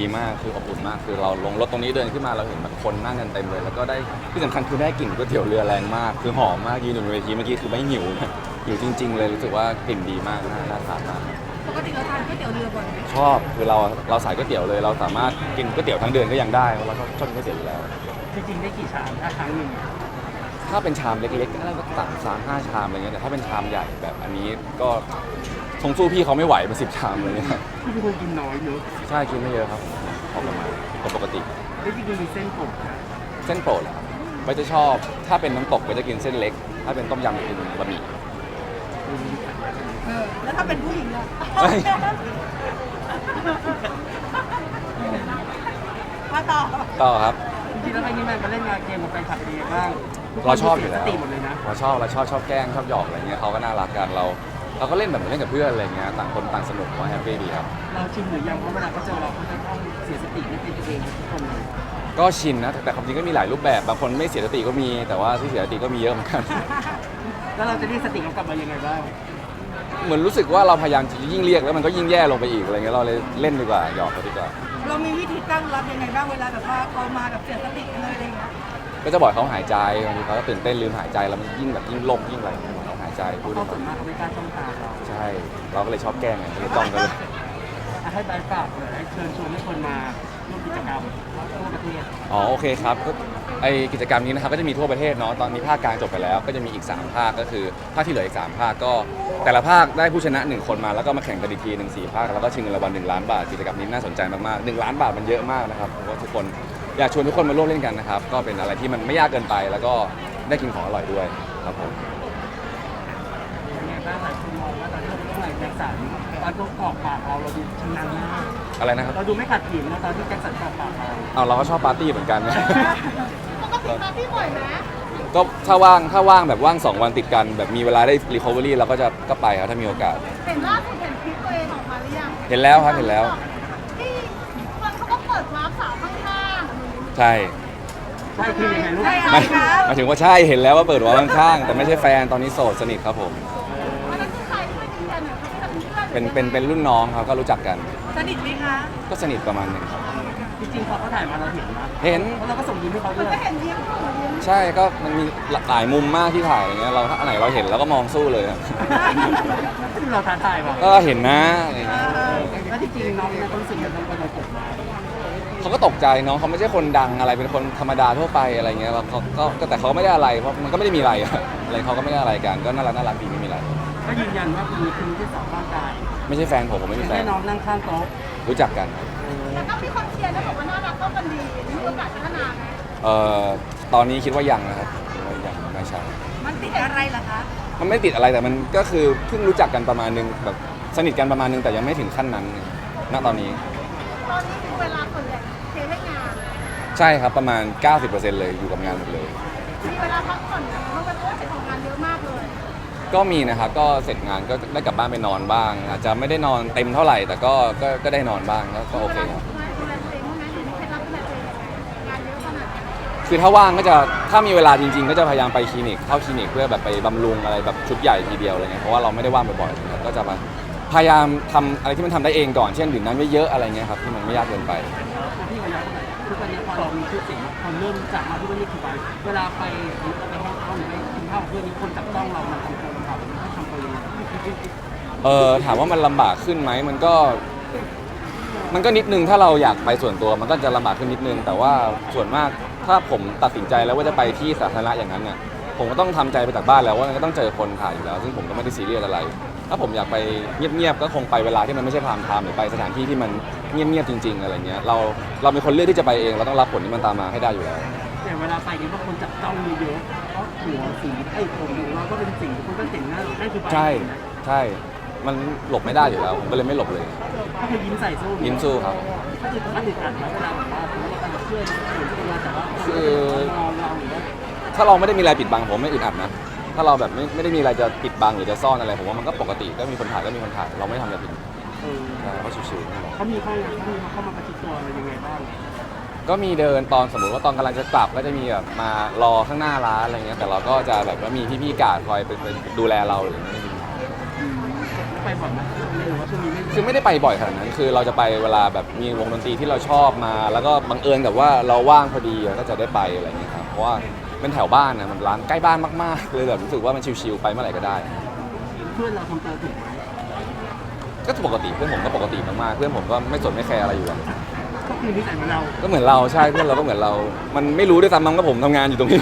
ดีมากคืออบอุ่นมากคือเราลงรถตรงนี้เดินขึ้นมาเราเห็นแบบคนนั่งกันเต็มเลย แล้วก็ได้ที่สำคัญคือได้กลิ่นก๋วยเตี๋ยวเรือแรงมาก คือหอมมากยืนอยู่บนเวทีเมื่อกี้คือไม่หิวนะหิวจริง ๆ เลยรู้สึกว่ากลิ่นดีมากน่าน่าทานมากปกติเราทานก๋วยเตี๋ยวเรือบ่อยไหมชอบคือเราเราสายก๋วยเตี๋ยวเลย เราสามารถกินก๋วยเตี๋ยวทั้งเดือนก็ยังได้เพราะเราชอบชอบกินก๋วยเตี๋ยวอยู่แล้ว จริงๆได้กี่ชามถ้าครั้งหนึ่งถ้าเป็นชามเล็กๆก็ได้สักสามสามห้าชามอะไรเงี้ยแต่ถ้าเป็นชามใหญ่แบบอันนี้ก็ คงสู้พี่เขาไม่ไหวเป็นสิบชามเลยเนี่ยพี่เป็นคนกินน้อยเนอะใช่กินไม่เยอะครับพอประมาณคนปกติแล้วจริงๆมีเส้นผมนะเส้นโปรดเหรอครับก็จะชอบถ้าเป็นน้ำตกก็จะกินเส้นเล็ก ถ้าเป็นต้มยำจะกินบะหมี่อืมเออแล้วถ้าเป็นผู้หญิงล่ะเฮ้ยมาต่อต่อครับจริงๆแล้วไอ้นี่มันมาเล่นงานเกมกับแฟนคลับเป็นยังไงบ้างทุกคนเราชอบอยู่มีแล้วสติหมดเลยนะเราชอบเราชอบชอบแกล้งชอบหยอกอะไรเงี้ยเขาก็น่ารักกันเรา เราก็เล่นแบบเหมือนเล่นกับเพื่อนอะไรเงี้ยต่างคนต่างสนุกก็แฮปปี้ดีครับ เราชินหรือยังเพราะเวลาเขาเจอเราเขาจะต้องเสียสติไม่เป็นตัวเองทุกคนเลยก็ชินนะแต่ความจริงก็มีหลายรูปแบบบางคนไม่เสียสติก็มี แต่ว่าที่เสียสติก็มีเยอะเหมือนกัน แล้วเราจะเรียกสติเขากลับมายังไงบ้างเหมือนรู้สึกว่าเราพยายามจะยิ่งเรียกแล้วมันก็ยิ่งแย่ลงไปอีกอะไรเงี้ยเราเลยเล่นดีกว่าหยอกเขาดีกว่า เรามีวิธีตั้งรับยังไงบ้างเวลาแบบว่าเขามาแบบเสียสติเลยอะไรอย่างเงี้ยก็จะบอกเขาหายใจบางทีเขาก็ตื่นเต้นลืมหายใจแล้วมันยิ่งแบบยิ่งโลงยิ่งอะไรบอกเขาหาย ใจพูดเขาให้ส่ฟัวนงมากเขาไม่กล้าจ้องตาเราใช่ เราก็เลยชอบแกล้งไงก็เลยจ้องกันเลยอะให้บายฝากเลยให้เชิญชวนให้คนมาร่วมกิจกรรมทั่วประเทศอ๋อโอเคครับก็ไอกิจกรรมนี้นะครับก็จะมีทั่วประเทศเนาะตอนนี้ภาคกลางจบไปแล้ว ก็จะมีอีก 3 ภาคก็คือภาคที่เหลืออีก 3 ภาคก็ แต่ละภาคได้ผู้ชนะ1คนมาแล้วก็มาแข่งกันอีกทีหนึ่งสี่ภาคแล้วก็ชิงเงินรางวัล1ล้านบาทกิจกรรมนี้น่าสนใจมากๆ1ล้านบาทมันเยอะมากนะครับเพราะว่าทุกคนอยากชวนทุกคนมาร่วมเล่นกันนะครับก็เป็นอะไรที่มันไม่ยากเกินไป แล้วก็ได้กินของอร่อยด้วยครับผม ยังไงบ้างหลายคนมอง ว่าตอนที่เราต้องไหนแจ็คสันตอนเขากรอกปากเราเราดูชำนาญมากอะไรนะครับเราดูไม่ขัดขืนนะตอนที่แจ็คสันกรอกปากเราเอาเราก็ชอบปาร์ตี้เหมือนกัน ปกติปาร์ตี้บ่อยไหมก็ถ้าว่างถ้าว่างแบบว่าง 2 วันติดกัน แบบมีเวลาได้ recovery เราก็จะก็ไปครับถ้ามีโอกาส เห็นล่าสุดเห็นคลิปตัวเองออกมาหรือยังเห็นแล้วครับเห็นแล้ว ที่คนเขาก็เปิดวาร์ปสาวข้างใช่ใช่คือยังไงลูกใช่หมายหมายถึงว่าใช่เห็นแล้วว่าเปิดวาล์วข้างๆแต่ไม่ใช่แฟนตอนนี้โสดสนิทครับผม เขาเป็นเพื่อนเป็นเป็นเป็นรุ่นน้องครับก็รู้จักกัน สนิทไหมคะก็สนิทประมาณหนึ่งครับจริงๆพอเขาถ่ายมาเราเห็นนะเห็น เพราะเราก็ส่งยิ้มให้เขามัด้นวยก็เห็นยิ้มหัวยิ้มใช่ก็มันมีหลายมุมมากที่ถ่ายอะไรเงี้ยเราถ้าอันไหนเราเห็นเราก็มองสู้เลยครับเราท้าทายว่ะก็เห็นนะอะไรเงี้ยแล้วจริงๆน้องเนี่ยต้องรู้สึกยังไงบ้างเรากดมาเขาก็ตกใจน้องเขาไม่ใช่คนดังอะไรเป็นคนธรรมดาทั่วไปอะไรเงี้ยแล้วเขาก็ก็แต่เขาไม่ได้อะไรเพราะมันก็ไม่ได้มีอะไรอะอะไรเขาก็ไม่ได้อะไรกันก็น่ารักน่ารักดีไม่มีอะไร ก็ยืนยันว่าคือคือที่สองร่างกายไม่ใช่แฟนผมผมไม่มีแฟให้นน้องนั่งข้างโต๊ะรู้จักกันแต่ก็มีคนเชียร์นะบอกว่าน่ารักเข้ากันดีมีโอกาสพัฒนาไหมเอ่อตอนนี้คิดว่ายังนะครับคิดว่ายังไม่ใช่ มันติดอะไรล่ะคะ มันไม่ติดอะไรแต่มันก็คือเพิ่งรู้จักกันประมาณนึงแบบสนิทกันประมาณนึงแต่ยังไม่ถึงขั้นนั้น ณตอนนี้ตอนนี้คือเวลาส่วนใหญ่เทให้งาน ใช่ครับประมาณ 90%เลยอยู่กับงานหมดเลย มีเวลาพักผ่อนไหมเพราะว่าโอ้เสร็จของงานเยอะมากเลย ก็มีนะครับก็เสร็จงานก็ได้กลับบ้านไปนอนบ้าง อาจจะไม่ได้นอนเต็มเท่าไหร่ แต่ก็ก็ก็ได้นอนบ้างก็ก็โอเคครับดูแลตัวเองบ้างไหมหรือมีเคล็ดลับดูแลตัวเองยังไงงานเยอะขนาดนี้คือถ้าว่างก็จะถ้ามีเวลาจริง ๆ ก็จะพยายามไปคลินิกเข้าคลินิกเพื่อแบบไปบำรุงอะไรแบบชุดใหญ่ทีเดียวอะไรเงี้ยเพราะว่าเราไม่ได้ว่างบ่อยๆนะครับก็จะมาพยายามทำอะไรที่มันทำได้เองก่อนเช่นดื่มน้ำเยอะๆอะไรเงี้ยครับที่มันไม่ยากเกินไปพี่ขยับหน่อยทุกวันนี้พอเรามีชื่อเสียงคนเริ่มจากมาทุกวันนี้คือไปเวลาไปหรือไปห้องเขาหรือไปกินข้าวกับเพื่อนนี้คนจับต้องเรามาทำ เออถามว่ามันลำบากขึ้นไหมมันก็ มันก็นิดนึงถ้าเราอยากไปส่วนตัวมันก็จะลำบากขึ้นนิดนึง แต่ว่าส่วนมากถ้าผมตัดสินใจแล้วว่าจะไปที่สาธารณะอย่างนั้นเนี่ยผมก็ต้องทำใจไปจากบ้านแล้วว่ามันก็ต้องเจอคนถ่ายอยู่แล้ว ซึ่งผมก็ไม่ได้ซีเรียสอะไร ถ้าผมอยากไปเงียบๆก็คงไปเวลาที่มันไม่ใช่พรามไทม์หรือไปสถานที่ที่มันเงียบๆจริง ๆ อะไรเงี้ยเราเราเป็นคนเลือกที่จะไปเองเราต้องรับผลที่มันตามมาให้ได้อยู่แล้ว แต่เวลาไปเนี่ยบางคนจับต้องเยอะเพราะหัวสีไอ้ผมของเราก็เป็นสีคนก็เจ๋งหน้าเรานั่นคือใช่ ใช่ มันหลบไม่ได้อยู่แล้ว ผมก็เลยไม่หลบเลย ก็คือยิ้มใส่สู้ยิ้มสู้ครับถ้าติดถ้าติดอัดเวลาแบบว่าผมว่าการเพื่อนหรือที่ทำงานแต่ว่าคือมองเราหรือว่าถ้าเราไม่ได้มีอะไรปิดบังผมไม่อึดอัดนะ ถ้าเราแบบไม่ไม่ได้มีอะไรจะปิดบังหรือจะซ่อนอะไรผมว่ามันก็ปกติ ก็มีคนถ่ายก็มีคนถ่าย เราไม่ทำอะไรผิดเออใช่ก็ชิวๆ เขามีเข้าเขามีเข้ามาประชิดตัวเรายังไงบ้างก็มีเดินตอนสมมติว่าตอนกำลังจะกลับก็จะมีแบบมารอข้างหน้าร้านอะไรเงี้ยแต่เราก็จะแบบว่ามีพี่ๆกาดคอยไปไปดูแลเราหรือไม่มีอืม ไปบ่อยไหมหรือว่าช่วงนี้ไม่คือไม่ได้ไปบ่อยขนาดนั้นคือเราจะไปเวลาแบบมีวงดนตรีที่เราชอบมา แล้วก็บังเอิญกับว่าเราว่างพอดีก็จะได้ไปอะไรอย่างเงี้ยครับเพราะว่าเป็นแถวบ้านนะมันร้านใกล้บ้านมากๆเลยแบบรู้สึกว่ามันชิลๆไปเมื่อไหร่ก็ได้ เพื่อนเราทำตัวถูกไหมก็ปกติเพื่อนผมก็ปกติมากๆเพื่อนผมก็ไม่สนไม่แคร์อะไรอยู่แล้วก็คือนิสัยของเราก็เหมือนเราใช่เพื่อนเราก็เหมือนเรา มันไม่รู้ด้วยซ้ำมั้งว่าผมทำงานอยู่ตรงนี้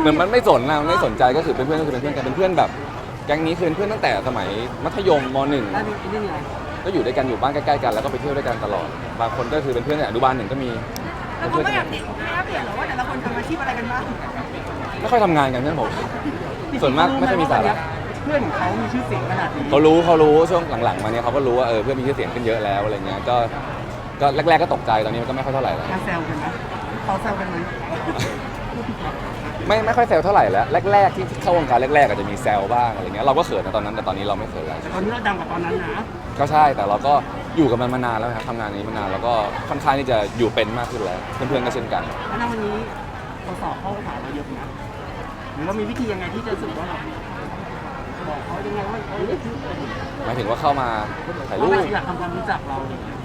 เหมือนมันไม่สนนะมันไม่สนใจก็คือเป็นเพื่อนก็คือเป็นเพื่อนกันเป็นเพื่อนแบบ แก๊งนี้คือเป็นเพื่อนตั้งแต่สมัยมัธยมมหนึ่ง แล้วนี่นี่ไงก็อยู่ด้วยกันอยู่บ้านใกล้ๆกันแล้วก็ไปเที่ยวด้วยกันตลอด บางคนก็คือเป็นเพื่อนตั้งแต่อนุบาลหนึ่งก็มีแล้วเขาไม่อยากเด็กไม่อัปเดตหรอว่าแต่ละคนทำอาชีพอะไรกันบ้างไม่ค่อยทำงานกันเพื่อนผม ส่วนมากไม่ค่อยมีสาระ เพื่อนของเขามีชื่อเสียงขนาดนี้เขารู้เขารู้ช่วงหลังๆ มาเนี่ยเขาก็รู้ว่าเออเพื่อนมีชื่อเสียงขึ้นเยอะแล้วอะไรเงี้ยก็ก็แรกๆก็ตกใจตอนนี้มันก็ไม่ค่อยเท่าไหร่แล้วมาแซวกันไหมเขาแซวกันไหม ไม่ไม่ค่อยแซวเท่าไหร่แล้วแรกๆที่เข้าวงการแรกๆอาจจะมีแซวบ้างอะไรเงี้ยเราก็เขินนะตอนนั้นแต่ตอนนี้เราไม่เขินแล้วแต่ตอนนี้เราดังกว่าตอนนั้นนะก็ใช่แต่เราก็อยู่กับมันมานานแล้วครับทำงานนี้มานานแล้วก็ค่อนข้างที่จะอยู่เป็นมากขึ้นแล้วเพื่อนๆก็เช่นกันแล้วณวันนี้เขาสอบเข้าถามเราเยอะนะหรือว่ามีวิธียังไงที่จะรู้สึกว่าเราบอกเขายังไงว่าเออชื่อหมายถึงว่าเข้ามาถ่ายเพรูราะปเราอยากทำความรู้จักเรา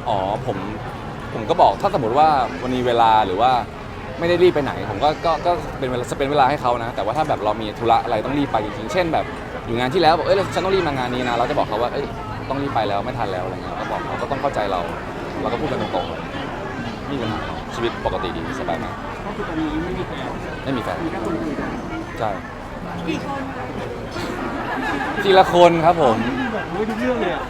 อ๋อผมผมก็บอกถ้าสมมติว่าวันนี้เวลาหรือว่า ไม่ได้รีบไปไหน ผมก็ก็ก็เป็นเวลาจะเป็นเวลาให้เขานะ แต่ว่าถ้าแบบเรามีธุระอะไรต้องรีบไปจริงๆ เช่นแบบอยู่งานที่แล้วบอกเอ้ยฉันต้องรีบมางานนี้นะ เราจะบอกเขาว่าเอ้ยต้องรีบไปแล้วไม่ทันแล้วอะไรเงี้ยก็บอกเขาก็ต้องเข้าใจเรา เราก็พูดกันตรงๆนี่เป็นชีวิตปกติดีสบายมากก็คือตอนนี้ไม่มีแฟนไม่มีแฟนมีแค่คนคุยกันใช่กี่คนทีละคนครับผมแบบไม่รู้เรื่องเลยอะ